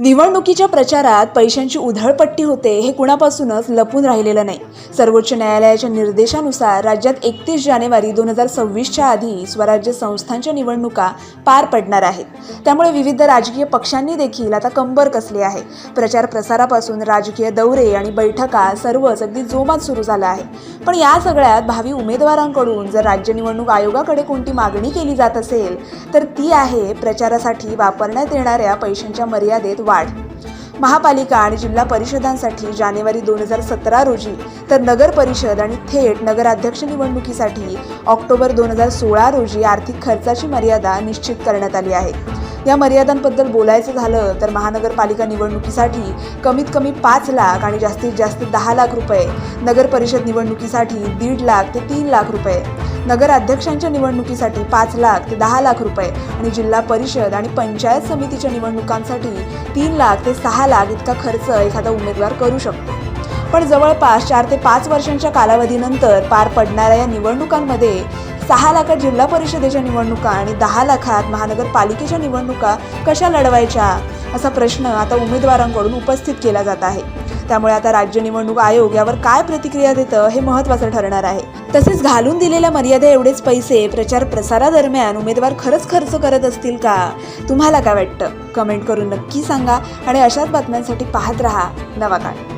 निवडणुकीच्या प्रचारात पैशांची उधळपट्टी होते हे कुणापासूनच लपून राहिलेलं नाही. सर्वोच्च न्यायालयाच्या निर्देशानुसार राज्यात एकतीस जानेवारी दोन हजार सव्वीसच्या आधी स्वराज्य संस्थांच्या निवडणुका पार पडणार आहेत. त्यामुळे विविध राजकीय पक्षांनी देखील आता कंबर कसली आहे. प्रचार प्रसारापासून राजकीय दौरे आणि बैठका सर्वच अगदी जोमात सुरू झालं आहे पण या सगळ्यात भावी उमेदवारांकडून जर राज्य निवडणूक आयोगाकडे कोणती मागणी केली जात असेल तर ती आहे प्रचारासाठी वापरण्यात येणाऱ्या पैशांच्या मर्यादेत वाढ. महापालिका आणि जिल्हा परिषदांसाठी जानेवारी दोन हजार सतरा रोजी तर नगर परिषद आणि थेट नगराध्यक्ष निवडणुकीसाठी ऑक्टोबर दोन हजार सोळा रोजी आर्थिक खर्चाची मर्यादा निश्चित करण्यात आली आहे. या मर्यादांबद्दल बोलायचं झालं तर महानगरपालिका निवडणुकीसाठी कमीत कमी पाच लाख आणि जास्तीत जास्त दहा लाख रुपये नगर परिषद निवडणुकीसाठी दीड लाख ते तीन लाख रुपये नगर अध्यक्षांच्या निवडणुकीसाठी पाच लाख ते दहा लाख रुपये आणि जिल्हा परिषद आणि पंचायत समितीच्या निवडणुकांसाठी तीन लाख ते सहा लाख इतका खर्च एखादा उमेदवार करू शकतो. पण जवळपास चार ते पाच वर्षांच्या कालावधीनंतर पार पडणाऱ्या या निवडणुकांमध्ये सहा लाखात जिल्हा परिषदेच्या निवडणुका आणि दहा लाखात महानगरपालिकेच्या निवडणुका कशा लढवायच्या असा प्रश्न आता उमेदवारांकडून उपस्थित केला जात आहे. त्यामुळे आता राज्य निवडणूक आयोग यावर काय प्रतिक्रिया देतं हे महत्त्वाचं ठरणार आहे. तसेच घालून दिलेल्या मर्यादा एवढेच पैसे प्रचार प्रसारादरम्यान उमेदवार खरंच खर्च करत असतील का? तुम्हाला काय वाटतं? कमेंट करून नक्की सांगा आणि अशाच बातम्यांसाठी पाहत रहा नवा काळ.